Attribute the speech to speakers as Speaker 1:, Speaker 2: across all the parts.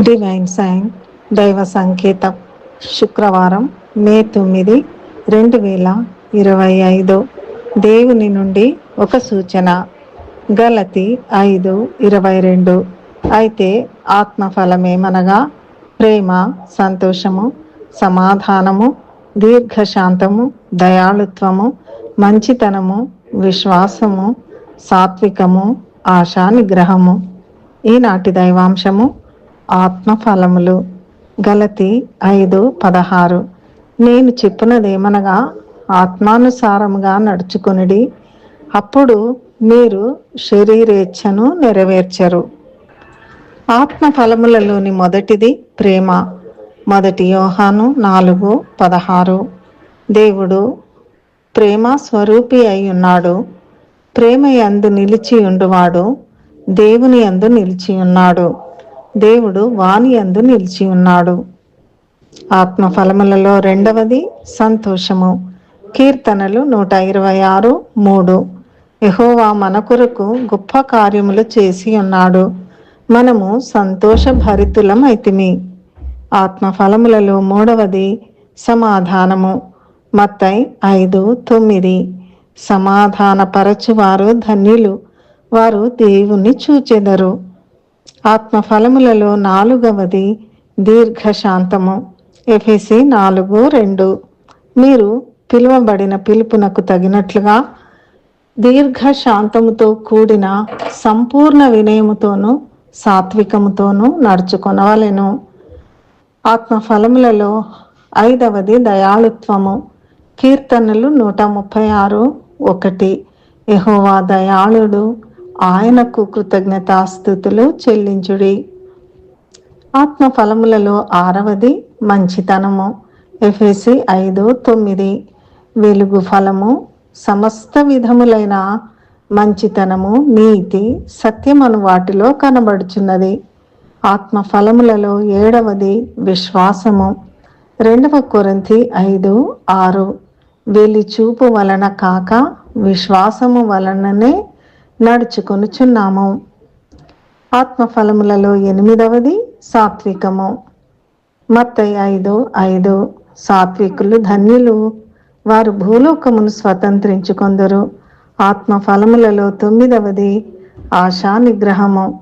Speaker 1: Divine sign దైవ సంకేతం శుక్రవారం మే తొమ్మిది రెండు వేల ఇరవై ఐదు. దేవుని నుండి ఒక సూచన. గలతి ఐదు ఇరవై రెండు. అయితే ఆత్మఫలమేమనగా? ప్రేమ సంతోషము సమాధానము దీర్ఘశాంతము దయాళుత్వము మంచితనము విశ్వాసము సాత్వికము ఆశా నిగ్రహము ఈనాటి దైవాంశము ఆత్మఫలములు. గలతి ఐదు పదహారు. నేను చెప్పినదేమనగా ఆత్మానుసారముగా నడుచుకునిడి. అప్పుడు మీరు శరీరేచ్ఛను నెరవేర్చరు. ఆత్మ ఫలములలోని మొదటిది ప్రేమ. మొదటి యోహాను నాలుగు పదహారు. దేవుడు ప్రేమ స్వరూపి అయి ఉన్నాడు ప్రేమ యందు నిలిచి ఉండువాడు దేవుని యందు నిలిచి ఉన్నాడు దేవుడు వాని యందు నిలిచి ఉన్నాడు. ఆత్మ ఫలములలో రెండవది సంతోషము. కీర్తనలు నూట ఇరవై ఆరు మూడు. యహోవా మన కొరకు గొప్ప కార్యములు చేసి ఉన్నాడు. మనము సంతోష భరితులం అయితిమి. ఆత్మ ఫలములలో మూడవది సమాధానము. మత్తై ఐదు తొమ్మిది. సమాధానపరచువారు ధన్యులు. వారు దేవుణ్ణి చూచెదరు. ఆత్మ ఫలములలో నాలుగవది దీర్ఘశాంతము. ఎఫెసి నాలుగు రెండు. మీరు పిలువబడిన పిలుపునకు తగినట్లుగా దీర్ఘ శాంతముతో కూడిన సంపూర్ణ వినయముతోనూ సాత్వికముతోనూ నడుచుకొనవలెను. ఆత్మఫలములలో ఐదవది దయాళుత్వము. కీర్తనలు నూట ముప్పై ఆరు ఒకటి. యహోవా దయాళుడు ఆయనకు కృతజ్ఞతాస్థుతులు చెల్లించుడి. ఆత్మ ఫలములలో ఆరవది మంచితనము. ఎఫ్ఎసి ఐదు తొమ్మిది. వెలుగు ఫలము సమస్త విధములైన మంచితనము నీతి సత్యమను వాటిలో కనబడుచున్నది. ఆత్మ ఫలములలో ఏడవది విశ్వాసము. రెండవ కొరంతి ఐదు ఆరు. వెలి చూపు వలన కాక విశ్వాసము వలననే నడుచుకొనుచున్నాము ఆత్మఫలములలో ఎనిమిదవది సాత్వికము. మత్తై ఐదు ఐదు సాత్వికులు ధన్యులు. వారు భూలోకమును స్వతంత్రించుకొందరు. ఆత్మ ఫలములలో తొమ్మిదవది ఆశా నిగ్రహము.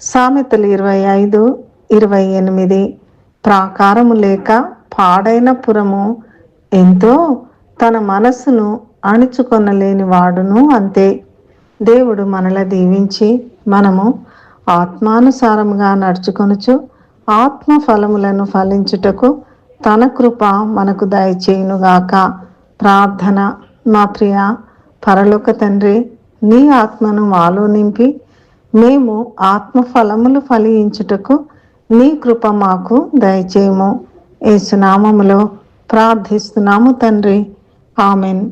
Speaker 1: సామెతలు ఇరవై ఐదు ఇరవై ఎనిమిది. ప్రాకారము లేక పాడైన పురము ఎంతో తన మనస్సును అణుచుకొనలేని వాడును అంతే. దేవుడు మనల దీవించి మనము ఆత్మానుసారముగా నడుచుకొనుచు ఆత్మ ఫలములను ఫలించుటకు తన కృప మనకు దయచేయునుగాక. ప్రార్థన మా ప్రియ పరలోక తండ్రి నీ ఆత్మను మాలో నింపి మేము ఆత్మ ఫలములు ఫలించుటకు నీ కృప మాకు దయచేయము. ఏసునామములో ప్రార్థిస్తున్నాము తండ్రి. ఆమెన్.